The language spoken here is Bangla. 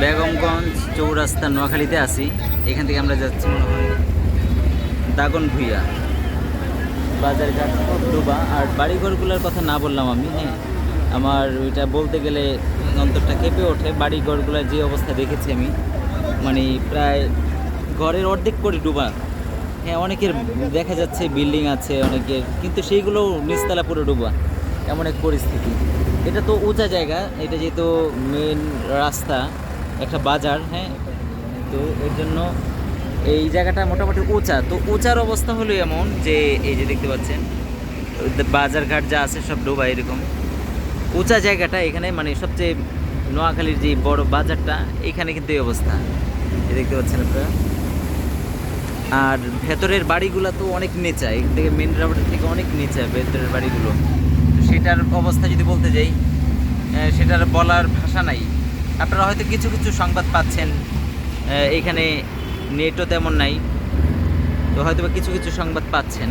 বেগমগঞ্জ চৌরাস্তা নোয়াখালীতে আছি। এখান থেকে আমরা যাচ্ছি মনে হয় দাগন ভুইয়া বাজারঘাট ডোবা আর বাড়িঘরগুলোর কথা না বললাম আমি হ্যাঁ? আমার ওইটা বলতে গেলে অন্তরটা কেঁপে ওঠে। বাড়িঘরগুলোর যে অবস্থা দেখেছি আমি মানে প্রায় ঘরের অর্ধেক করে ডুবা। হ্যাঁ অনেকের দেখা যাচ্ছে বিল্ডিং আছে, অনেকের, কিন্তু সেইগুলো নিচতলা পুরো ডুবা। এমন এক পরিস্থিতি। এটা তো উঁচা জায়গা, এটা যেহেতু মেন রাস্তা। একটা বাজার হ্যাঁ? তো এর জন্য এই জায়গাটা মোটামুটি উঁচা। তো উঁচার অবস্থা হলো এমন যে, এই যে দেখতে পাচ্ছেন বাজারঘাট যা আছে সব ডোবা এরকম। উঁচা জায়গাটা এখানে মানে সবচেয়ে নোয়াখালীর যে বড় বাজারটা, এখানে কিন্তু এই অবস্থা। দেখতে পাচ্ছেন আপনারা। আর ভেতরের বাড়িগুলো তো অনেক নিচা, এখান থেকে মেন রোডের থেকে অনেক নিচা ভেতরের বাড়িগুলো। সেটার অবস্থা যদি বলতে যাই সেটার বলার ভাষা নাই। আপনারা হয়তো কিছু কিছু সংবাদ পাচ্ছেন এখানে নেটও তেমন নাই, তো হয়তো কিছু কিছু সংবাদ পাচ্ছেন।